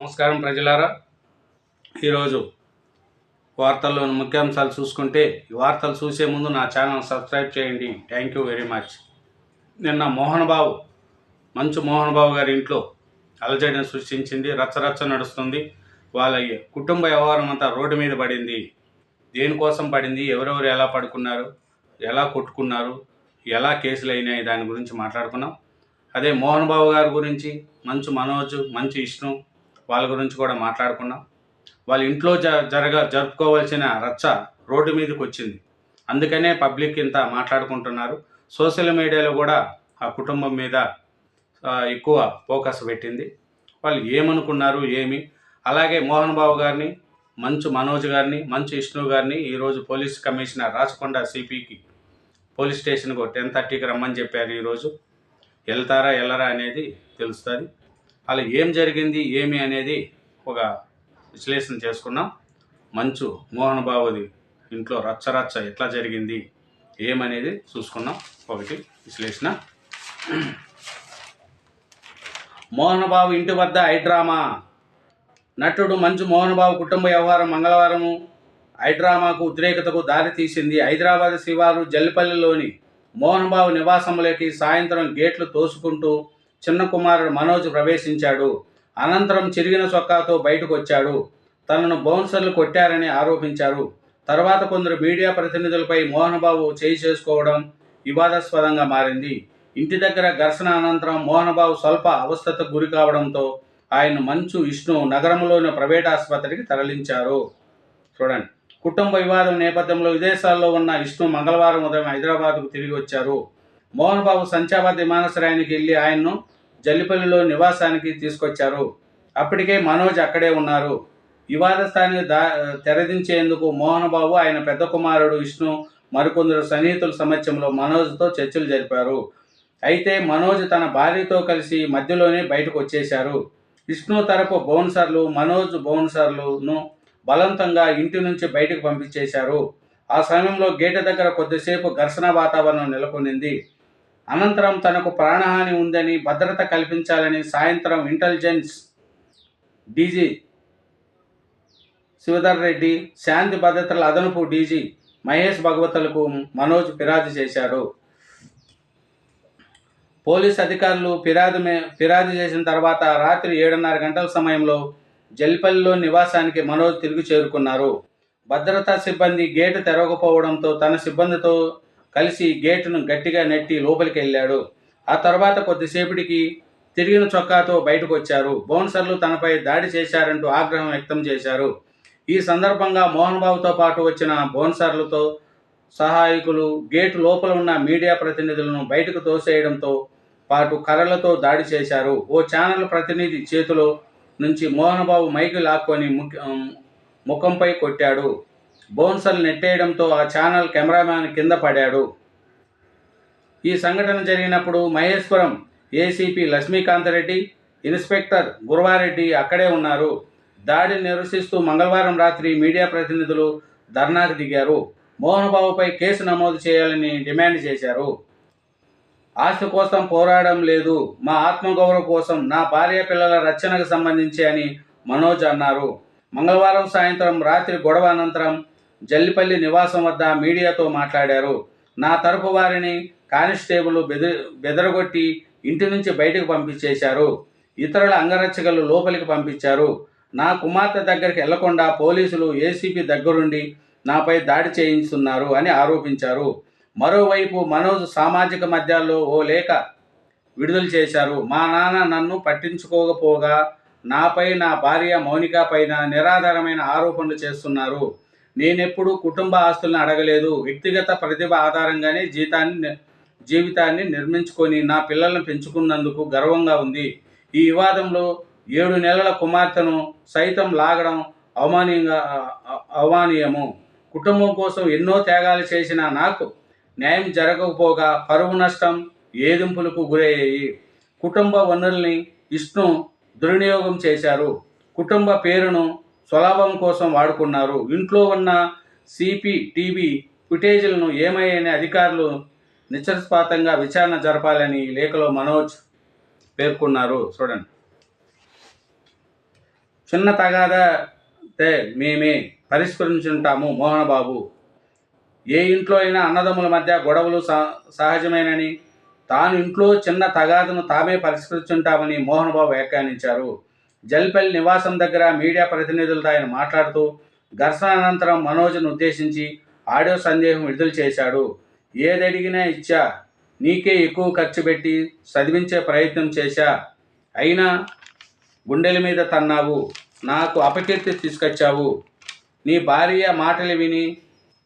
నమస్కారం ప్రజలారా. ఈరోజు వార్తల్లోని ముఖ్యాంశాలు చూసుకుంటే ఈ వార్తలు చూసే ముందు నా ఛానల్ సబ్స్క్రైబ్ చేయండి. థ్యాంక్ యూ వెరీ మచ్ నిన్న మోహన్ బాబు మంచు మోహన్ బాబు గారి ఇంట్లో అలజడిని సృష్టించింది. రచ్చరచ్చ నడుస్తుంది. వాళ్ళ కుటుంబ వ్యవహారం అంతా రోడ్డు మీద పడింది. దేనికోసం పడింది? ఎవరెవరు ఎలా పడుకున్నారు? ఎలా కొట్టుకున్నారు? ఎలా కేసులు అయినాయి? దాని గురించి మాట్లాడుకున్నాం. అదే మోహన్ బాబు గారి గురించి మంచు మనోజ్ మంచు విష్ణు వాళ్ళ గురించి కూడా మాట్లాడుకున్నాం. వాళ్ళ ఇంట్లో జ జరగ జరుపుకోవాల్సిన రచ్చ రోడ్డు మీదకి వచ్చింది. అందుకనే పబ్లిక్ ఇంత మాట్లాడుకుంటున్నారు. సోషల్ మీడియాలో కూడా ఆ కుటుంబం మీద ఎక్కువ ఫోకస్ పెట్టింది. వాళ్ళు ఏమనుకున్నారు ఏమి? అలాగే మోహన్ బాబు గారిని మంచు మనోజ్ గారిని మంచు విష్ణు గారిని ఈరోజు పోలీస్ కమిషనర్ రాచకొండ సిపికి పోలీస్ స్టేషన్కు టెన్ థర్టీకి రమ్మని చెప్పారు ఈరోజు వెళ్తారా వెళ్ళరా అనేది తెలుస్తుంది. అలా ఏం జరిగింది ఏమి అనేది ఒక విశ్లేషణ చేసుకున్నాం. మంచు మోహన్ బాబుది ఇంట్లో రచ్చరచ్చ ఎట్లా జరిగింది ఏమనేది చూసుకున్నాం. ఒకటి విశ్లేషణ. మోహన్ బాబు ఇంటి వద్ద హైడ్రామా నటుడు మంచు మోహన్ బాబు కుటుంబ వ్యవహారం మంగళవారము. హైడ్రామాకు ఉద్రేకతకు దారితీసింది హైదరాబాద్ శివారు జల్లిపల్లిలోని మోహన్ బాబు నివాసంలోకి సాయంత్రం గేట్లు తోసుకుంటూ చిన్న కుమారుడు మనోజ్ ప్రవేశించాడు. అనంతరం చిరిగిన చొక్కాతో బయటకు వచ్చాడు తనను బౌన్సర్లు కొట్టారని ఆరోపించారు. తర్వాత కొందరు మీడియా ప్రతినిధులపై మోహనబాబు చేయి చేసుకోవడం వివాదాస్పదంగా మారింది. ఇంటి దగ్గర ఘర్షణ అనంతరం మోహనబాబు స్వల్ప అవస్థతకు గురి కావడంతో ఆయన మంచు విష్ణు నగరంలోని ప్రైవేట్ ఆసుపత్రికి తరలించారు. చూడండి. కుటుంబ వివాదం నేపథ్యంలో విదేశాల్లో ఉన్న విష్ణు మంగళవారం ఉదయం హైదరాబాద్కు తిరిగి వచ్చారు. మోహన్ బాబు సంచాబాద్ విమానాశ్రయానికి వెళ్ళి ఆయన్ను జల్లిపల్లిలో నివాసానికి తీసుకొచ్చారు. అప్పటికే మనోజ్ అక్కడే ఉన్నారు. వివాదస్థాన్ని దా తెరదించేందుకు మోహన్ బాబు ఆయన పెద్ద కుమారుడు విష్ణు మరికొందరు సన్నిహితుల సమక్షంలో మనోజ్తో చర్చలు జరిపారు. అయితే మనోజ్ తన భార్యతో కలిసి మధ్యలోనే బయటకు వచ్చేశారు విష్ణు తరపు బౌన్సర్లు మనోజ్ బౌన్సర్లను బలవంతంగా ఇంటి నుంచి బయటకు పంపించేశారు. ఆ సమయంలో గేటు దగ్గర కొద్దిసేపు ఘర్షణ వాతావరణం నెలకొనింది అనంతరం తనకు ప్రాణహాని ఉందని భద్రత కల్పించాలని సాయంత్రం ఇంటెలిజెన్స్ డీజీ శివధర్ రెడ్డి శాంతి భద్రతల అదనపు డీజీ మహేష్ భగవతులకు మనోజ్ ఫిర్యాదు చేశారు. పోలీస్ అధికారులు ఫిర్యాదు మే ఫిర్యాదు చేసిన తర్వాత రాత్రి ఏడున్నర గంటల సమయంలో జల్పల్లిలో నివాసానికి మనోజ్ తిరిగి చేరుకున్నారు. భద్రతా సిబ్బంది గేటు తెరవకపోవడంతో తన సిబ్బందితో కలిసి గేటును గట్టిగా నెట్టి లోపలికి వెళ్ళాడు. ఆ తర్వాత కొద్దిసేపటికి తిరిగిన చొక్కాతో బయటకు వచ్చారు. బౌన్సర్లు తనపై దాడి చేశారంటూ ఆగ్రహం వ్యక్తం చేశారు. ఈ సందర్భంగా మోహన్ బాబుతో పాటు వచ్చిన బౌన్సర్లతో సహాయకులు గేటు లోపల ఉన్న మీడియా ప్రతినిధులను బయటకు తోసేయడంతో పాటు కర్రలతో దాడి చేశారు. ఓ ఛానల్ ప్రతినిధి చేతిలో నుంచి మోహన్ బాబు మైకు లాక్కొని ముఖ- ముఖంపై కొట్టాడు. బోన్సల్ నెట్టేయడంతో ఆ ఛానల్ కెమెరామ్యాన్ కింద పడాడు. ఈ సంఘటన జరిగినప్పుడు మహేశ్వరం ఏసీపీ లక్ష్మీకాంతరెడ్డి ఇన్స్పెక్టర్ గురువారెడ్డి అక్కడే ఉన్నారు. దాడిని నిరసిస్తూ మంగళవారం రాత్రి మీడియా ప్రతినిధులు ధర్నాకు దిగారు. మోహన్ బాబుపై కేసు నమోదు చేయాలని డిమాండ్ చేశారు. ఆస్తి కోసం పోరాడడం లేదు. మా ఆత్మగౌరవం కోసం నా భార్య పిల్లల రక్షణకు సంబంధించి అని మనోజ్ అన్నారు. మంగళవారం సాయంత్రం రాత్రి గొడవ అనంతరం జల్లిపల్లి నివాసం వద్ద మీడియాతో మాట్లాడారు. నా తరపు వారిని కానిస్టేబుల్ బెదిరి బెదరగొట్టి ఇంటి నుంచి బయటకు పంపించేశారు. ఇతరుల అంగరక్షకులు లోపలికి పంపించారు. నా కుమార్తె దగ్గరికి వెళ్ళకుండా పోలీసులు ఏసీపీ దగ్గరుండి నాపై దాడి చేయిస్తున్నారు అని ఆరోపించారు. మరోవైపు మనోజ్ సామాజిక మధ్యాల్లో ఓ లేఖ విడుదల చేశారు. మా నాన్న నన్ను పట్టించుకోకపోగా నాపై నా భార్య మౌనిక పైన నిరాధారమైన ఆరోపణలు చేస్తున్నారు. నేనెప్పుడు కుటుంబ ఆస్తులను అడగలేదు. వ్యక్తిగత ప్రతిభ ఆధారంగానే జీతాన్ని జీవితాన్ని నిర్మించుకొని నా పిల్లలను పెంచుకున్నందుకు గర్వంగా ఉంది. ఈ వివాదంలో ఏడు నెలల కుమార్తెను సైతం లాగడం అవమానీయంగా అవమానీయము. కుటుంబం కోసం ఎన్నో త్యాగాలు చేసిన నాకు న్యాయం జరగకపోగా పరువు నష్టం ఏదింపులకు గురయ్యాయి. కుటుంబ వనరుల్ని విష్ణు దుర్వినియోగం చేశారు. కుటుంబ పేరును స్వలాభం కోసం వాడుకున్నారు. ఇంట్లో ఉన్న సిపిటీవీ ఫుటేజీలను ఏమయ్యని అధికారులు నిశ్చస్పాతంగా విచారణ జరపాలని లేఖలో మనోజ్ పేర్కొన్నారు. చూడండి. చిన్న తగాదా మేమే పరిష్కరించుంటాము మోహనబాబు. ఏ ఇంట్లో అయినా అన్నదమ్ముల మధ్య గొడవలు సహ- సహజమేనని తాను ఇంట్లో చిన్న తగాదును తామే పరిష్కరించుంటామని మోహన్ బాబు వ్యాఖ్యానించారు. జల్పల్లి నివాసం దగ్గర మీడియా ప్రతినిధులతో ఆయన మాట్లాడుతూ ఘర్షణ అనంతరం మనోజ్ను ఉద్దేశించి ఆడియో సందేహం విడుదల చేశాడు. ఏదడిగినా ఇచ్చా నీకే ఎక్కువ ఖర్చు పెట్టి చదివించే ప్రయత్నం చేశా. అయినా గుండెల మీద తన్నావు నాకు అపకీర్తి తీసుకొచ్చావు. నీ భార్య మాటలు విని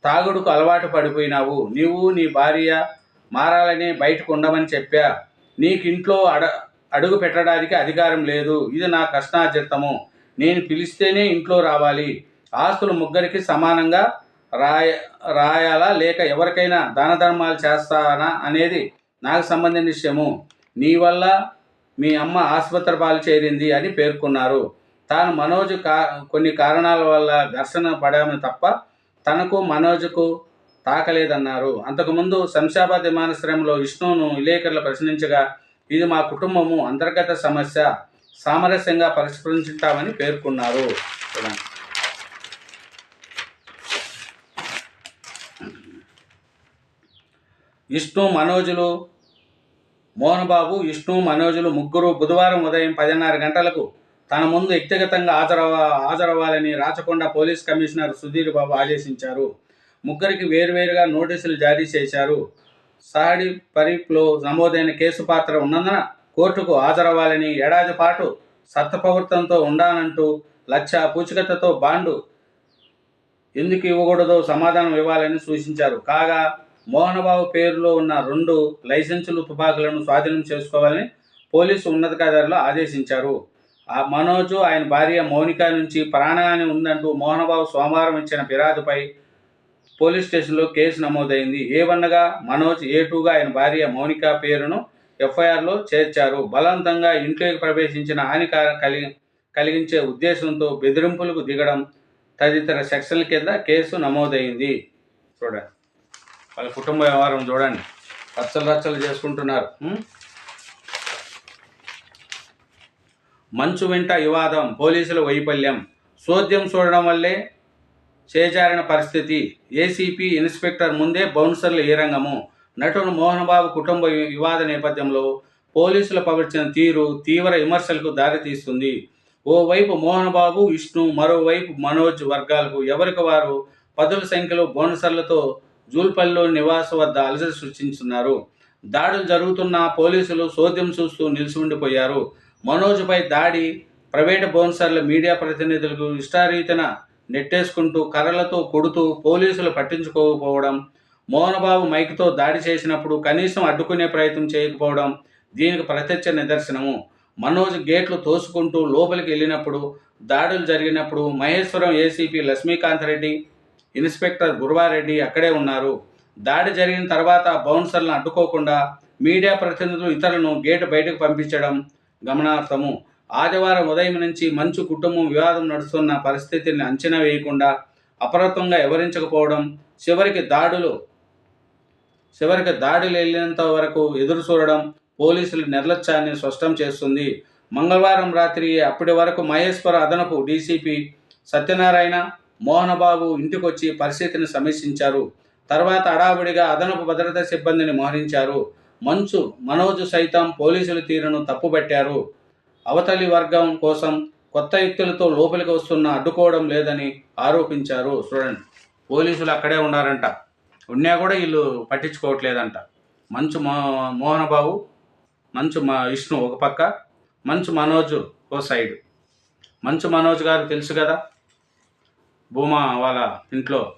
తాగుడుకు అలవాటు పడిపోయినావు. నీవు నీ భార్య మారాలని బయటకు ఉండమని చెప్పా. నీకు ఇంట్లో అడ అడుగు పెట్టడానికి అధికారం లేదు. ఇది నా కష్టార్జితము. నేను పిలిస్తేనే ఇంట్లో రావాలి. ఆస్తులు ముగ్గురికి సమానంగా రాయ రాయాలా? లేక ఎవరికైనా దాన ధర్మాలు చేస్తానా అనేది నాకు సంబంధించిన విషయము. నీ వల్ల మీ అమ్మ ఆసుపత్రి పాలు చేరింది అని పేర్కొన్నారు. తాను మనోజ్ కా కొన్ని కారణాల వల్ల ఘర్షణ పడామని తప్ప తనకు మనోజ్కు తాకలేదన్నారు. అంతకుముందు శంషాబాద్ విమానాశ్రయంలో విష్ణును విలేకరులు ప్రశ్నించగా ఇది మా కుటుంబము అంతర్గత సమస్య సామరస్యంగా పరిష్కరించుంటామని పేర్కొన్నారు చూడండి. విష్ణు మనోజులు మోహనబాబు విష్ణు మనోజులు ముగ్గురు బుధవారం ఉదయం పదిన్నర గంటలకు తన ముందు వ్యక్తిగతంగా హాజరవ హాజరవ్వాలని రాచకొండ పోలీస్ కమిషనర్ సుధీర్ బాబు ఆదేశించారు ముగ్గురికి వేరువేరుగా నోటీసులు జారీ చేశారు సాడి పరీప్లో నమోదైన కేసు పాత్ర ఉన్నందున కోర్టుకు హాజరవ్వాలని ఏడాది పాటు సత్తప్రవృత్తంతో ఉండాలంటూ లక్ష పూచికత్తతో బాండు ఎందుకు ఇవ్వకూడదో సమాధానం ఇవ్వాలని సూచించారు. కాగా మోహనబాబు పేరులో ఉన్న రెండు లైసెన్సులు తుపాకులను స్వాధీనం చేసుకోవాలని పోలీసు ఉన్నతాధికారులు ఆదేశించారు. ఆ మనోజు ఆయన భార్య మౌనిక నుంచి ప్రాణహాని ఉందంటూ మోహనబాబు సోమవారం ఇచ్చిన ఫిర్యాదుపై పోలీస్ స్టేషన్లో కేసు నమోదైంది. ఏవన్నగా మనోజ్ ఏ టూగా ఆయన భార్య మౌనిక పేరును ఎఫ్ఐఆర్లో చేర్చారు. బలవంతంగా ఇంట్లోకి ప్రవేశించిన హానికార కలిగి కలిగించే ఉద్దేశంతో బెదిరింపులకు దిగడం తదితర సెక్షన్ల కింద కేసు నమోదైంది. చూడండి. వాళ్ళ కుటుంబ వ్యవహారం చూడండి. రచ్చలు రచ్చలు చేసుకుంటున్నారు. మంచు వెంట వివాదం పోలీసుల వైఫల్యం. సోద్యం చూడడం వల్లే చేజారిన పరిస్థితి. ఏసీపీ ఇన్స్పెక్టర్ ముందే బౌన్సర్ల ఈరంగము రంగము? నటుడు మోహన్బాబు కుటుంబ వివాద నేపథ్యంలో పోలీసులు పవర్చిన తీరు తీవ్ర విమర్శలకు దారితీస్తుంది. ఓవైపు మోహన్బాబు విష్ణు మరోవైపు మనోజ్ వర్గాలకు ఎవరికి వారు పదుల సంఖ్యలో బౌన్సర్లతో జూల్పల్లిలో నివాస వద్ద అలసట సృష్టించున్నారు. దాడులు జరుగుతున్న పోలీసులు సోద్యం చూస్తూ నిలిచి ఉండిపోయారు. మనోజ్పై దాడి ప్రైవేటు బౌన్సర్ల మీడియా ప్రతినిధులకు ఇష్టారీతన నెట్టేసుకుంటూ కర్రలతో కొడుతూ పోలీసులు పట్టించుకోకపోవడం మోహనబాబు మైక్తో దాడి చేసినప్పుడు కనీసం అడ్డుకునే ప్రయత్నం చేయకపోవడం దీనికి ప్రత్యక్ష నిదర్శనము. మనోజ్ గేట్లు తోసుకుంటూ లోపలికి వెళ్ళినప్పుడు దాడులు జరిగినప్పుడు మహేశ్వరం ఏసీపీ లక్ష్మీకాంత్ రెడ్డి ఇన్స్పెక్టర్ గురువారెడ్డి అక్కడే ఉన్నారు. దాడి జరిగిన తర్వాత బౌన్సర్లను అడ్డుకోకుండా మీడియా ప్రతినిధులు ఇతరులను గేటు బయటకు పంపించడం గమనార్హము. ఆదివారం ఉదయం నుంచి మంచు కుటుంబం వివాదం నడుస్తున్న పరిస్థితిని అంచనా వేయకుండా అప్రమత్తంగా వివరించకపోవడం చివరికి దాడులు చివరికి దాడులు వెళ్ళినంత వరకు ఎదురు చూడడం పోలీసుల నిర్లక్ష్యాన్ని స్పష్టం చేస్తుంది. మంగళవారం రాత్రి అప్పటి వరకు మహేశ్వర అదనపు డీసీపీ సత్యనారాయణ మోహనబాబు ఇంటికొచ్చి పరిస్థితిని సమీక్షించారు. తర్వాత అడావుడిగా అదనపు భద్రతా సిబ్బందిని మోహరించారు. మంచు మనోజ్ సైతం పోలీసుల తీరును తప్పుపట్టారు. అవతలి వర్గం కోసం కొత్త యుక్తులతో లోపలికి వస్తున్న అడ్డుకోవడం లేదని ఆరోపించారు. చూడండి పోలీసులు అక్కడే ఉన్నారంట. ఉన్నా కూడా వీళ్ళు పట్టించుకోవట్లేదంట. మంచు మో మోహనబాబు మంచు మా విష్ణు ఒక పక్క మంచు మనోజ్ ఓ సైడ్. మంచు మనోజ్ గారు తెలుసు కదా? భూమా వాళ్ళ ఇంట్లో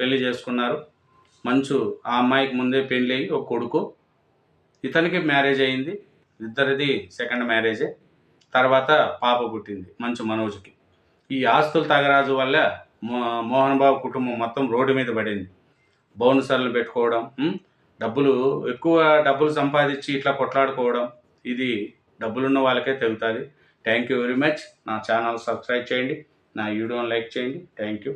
పెళ్ళి చేసుకున్నారు. మంచు ఆ అమ్మాయికి ముందే పెళ్ళి అయ్యి ఒక కొడుకు. ఇతనికి మ్యారేజ్ అయింది. ఇద్దరిది సెకండ్ మ్యారేజే. తర్వాత పాప పుట్టింది మంచు మనోజ్కి. ఈ ఆస్తుల తగరాజు వల్ల మో మోహన్ బాబు కుటుంబం మొత్తం రోడ్డు మీద పడింది. బౌన్సర్లు పెట్టుకోవడం డబ్బులు ఎక్కువ డబ్బులు సంపాదించి ఇట్లా కొట్లాడుకోవడం ఇది డబ్బులున్న వాళ్ళకే తెగుతుంది థ్యాంక్ యూ వెరీ మచ్ నా ఛానల్ సబ్స్క్రైబ్ చేయండి. నా వీడియోని లైక్ చేయండి. Thank you